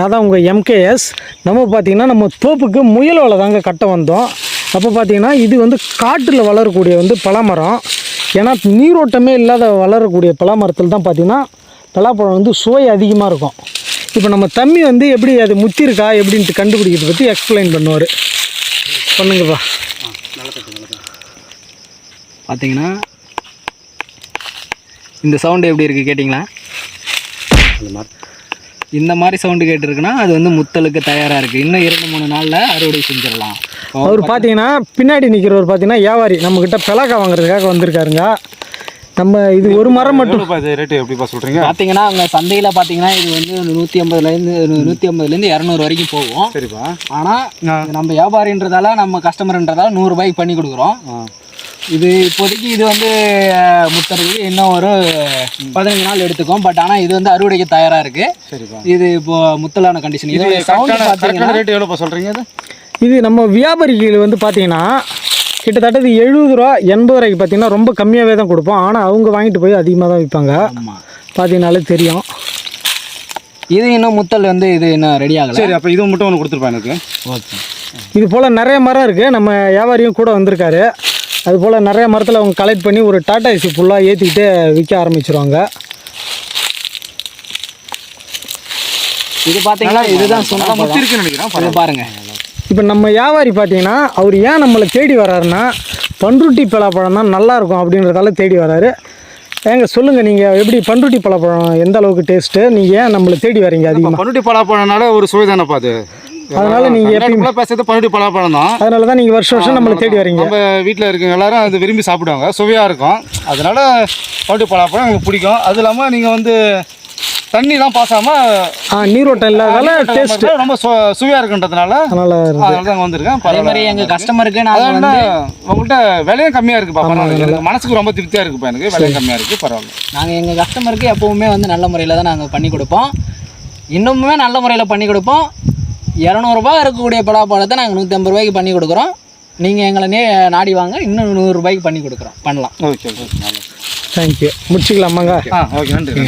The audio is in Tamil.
நான் தான் உங்கள் எம்கேஎஸ் நம்ம பார்த்தீங்கன்னா நம்ம தோப்புக்கு முயல் வலை தாங்க கட்ட வந்தோம். அப்போ பார்த்தீங்கன்னா இது வந்து காட்டில் வளரக்கூடிய வந்து பலாமரம். ஏன்னா நீரோட்டமே இல்லாத வளரக்கூடிய பலாமரத்தில் தான் பார்த்தீங்கன்னா பலாப்பழம் வந்து சுவை அதிகமாக இருக்கும். இப்போ நம்ம தம்பி வந்து எப்படி அது முத்திருக்கா எப்படின்ட்டு கண்டுபிடிக்கிறத பற்றி எக்ஸ்பிளைன் பண்ணுவார். பண்ணுங்கப்பா பார்த்தீங்கன்னா இந்த சவுண்டு எப்படி இருக்குது கேட்டிங்களா? இந்த மாதிரி சவுண்டு கேட்டிருக்குன்னா அது வந்து முத்தலுக்கு தயாராக இருக்குது இன்னும் இரண்டு மூணு நாளில் அறுவடை செஞ்சிடலாம். அவர் பார்த்தீங்கன்னா பின்னாடி நிற்கிறவர் பார்த்தீங்கன்னா வியாபாரி. நம்மக்கிட்ட பிளக்கா வாங்குறதுக்காக வந்திருக்காருங்க. நம்ம இது ஒரு மரம் மட்டும் ரேட்டு எப்படிப்பா சொல்கிறீங்க பார்த்தீங்கன்னா அங்கே சந்தையில் பார்த்தீங்கன்னா இது வந்து நூற்றி ஐம்பதுலேருந்து நூற்றி ஐம்பதுலேருந்து இரநூறு வரைக்கும் போகும். சரிப்பா. ஆனால் நம்ம வியாபாரின்றதால நம்ம கஸ்டமர்ன்றதால நூறுரூபாய்க்கு பண்ணி கொடுக்குறோம். இது இப்போதைக்கு இது வந்து முத்தறதுக்கு இன்னும் ஒரு பதினஞ்சு நாள் எடுத்துக்கும். பட் ஆனால் இது வந்து அறுவடைக்கு தயாராக இருக்குது சரிப்பா. இது இப்போ முத்தலான கண்டிஷன் இது இதோட சவுண்ட் பார்த்தீங்கன்னா ரேட்டு எவ்வளோப்பா சொல்கிறீங்க இது இது நம்ம வியாபாரிகள் வந்து பார்த்தீங்கன்னா கிட்டத்தட்ட இது எழுபது ரூபா எண்பது ரூபாய்க்கு பார்த்தீங்கன்னா ரொம்ப கம்மியாகவே தான் கொடுப்போம். ஆனால் அவங்க வாங்கிட்டு போய் அதிகமாக தான் விற்பாங்க. பார்த்தீங்கனாலே தெரியும். இது இன்னும் முத்தல் வந்து இது இன்னும் ரெடி ஆகலை. சரி அப்போ இது மட்டும் ஒன்று கொடுத்துருப்பா எனக்கு. ஓகே இது போல் நிறைய மரம் இருக்குது நம்ம வியாபாரியும் கூட வந்திருக்காரு. அது போல் நிறைய மரத்தில் அவங்க கலெக்ட் பண்ணி ஒரு டாடா ஏசி ஃபுல்லாக ஏற்றிக்கிட்டு விற்க ஆரம்பிச்சிருவாங்க. இது பார்த்தீங்கன்னா இதுதான் நல்லா சொன்னா முத்திருக்குன்னு நினைக்கிறேன் இது பாருங்க. இப்போ நம்ம வியாபாரி பார்த்தீங்கன்னா அவர் ஏன் நம்மளை தேடி வராருன்னா பண்ருட்டி பலாப்பழம் தான் நல்லா இருக்கும் அப்படின்றதால தேடி வராரு ஏங்க சொல்லுங்கள் நீங்கள் எப்படி பண்ருட்டி பலாப்பழம் எந்த அளவுக்கு டேஸ்ட்டு நீங்கள் ஏன் நம்மளை தேடி வரீங்க அதிகமாக பன்னுட்டி பலாப்பழம்னால ஒரு சுவை தானேப்பா அது? அதனால நீங்க எப்பயுமே பேசுறது பன்னுட்டி பலாப்பழம் தான். அதனால தான் நீங்கள் வருஷம் வருஷம் நம்மளை தேடி வரீங்க. நம்ம வீட்டில் இருக்கவங்க எல்லாரும் அது விரும்பி சாப்பிடுவாங்க. சுவையாக இருக்கும். அதனால பன்னுட்டி பலாப்பழம் எங்களுக்கு பிடிக்கும். அது இல்லாமல் நீங்கள் வந்து தண்ணிலாம் பாசாமல் ஆ நீரோட்டம் இல்லாதால டேஸ்ட் ரொம்ப சு சுவையாக இருக்குன்றதுனால அதனால வருது அதனால தான் வந்திருக்கேன். அதே மாதிரி எங்கள் கஸ்டமருக்கு அதான் வந்து உங்கள்கிட்ட விலையும் கம்மியாக இருக்குப்பா பரவாயில்ல எனக்கு மனசுக்கு ரொம்ப திருப்தியாக இருக்குப்பா எனக்கு விலையும் கம்மியாக இருக்குது பரவாயில்ல. நாங்கள் எங்கள் கஸ்டமருக்கு எப்போவுமே வந்து நல்ல முறையில் தான் நாங்கள் பண்ணி கொடுப்போம். இன்னுமே நல்ல முறையில் பண்ணி கொடுப்போம். இரநூறுபா இருக்கக்கூடிய பலாப்பழத்தை நாங்கள் நூற்றி ஐம்பது ரூபாய்க்கு பண்ணி கொடுக்குறோம். நீங்கள் எங்களை நே நாடி வாங்க இன்னும் நூறுரூபாய்க்கு பண்ணி கொடுக்குறோம். பண்ணலாம். ஓகே ஓகே தேங்க்யூ முடிச்சுக்கலாமாங்க? ஆ. ஓகே நன்றி.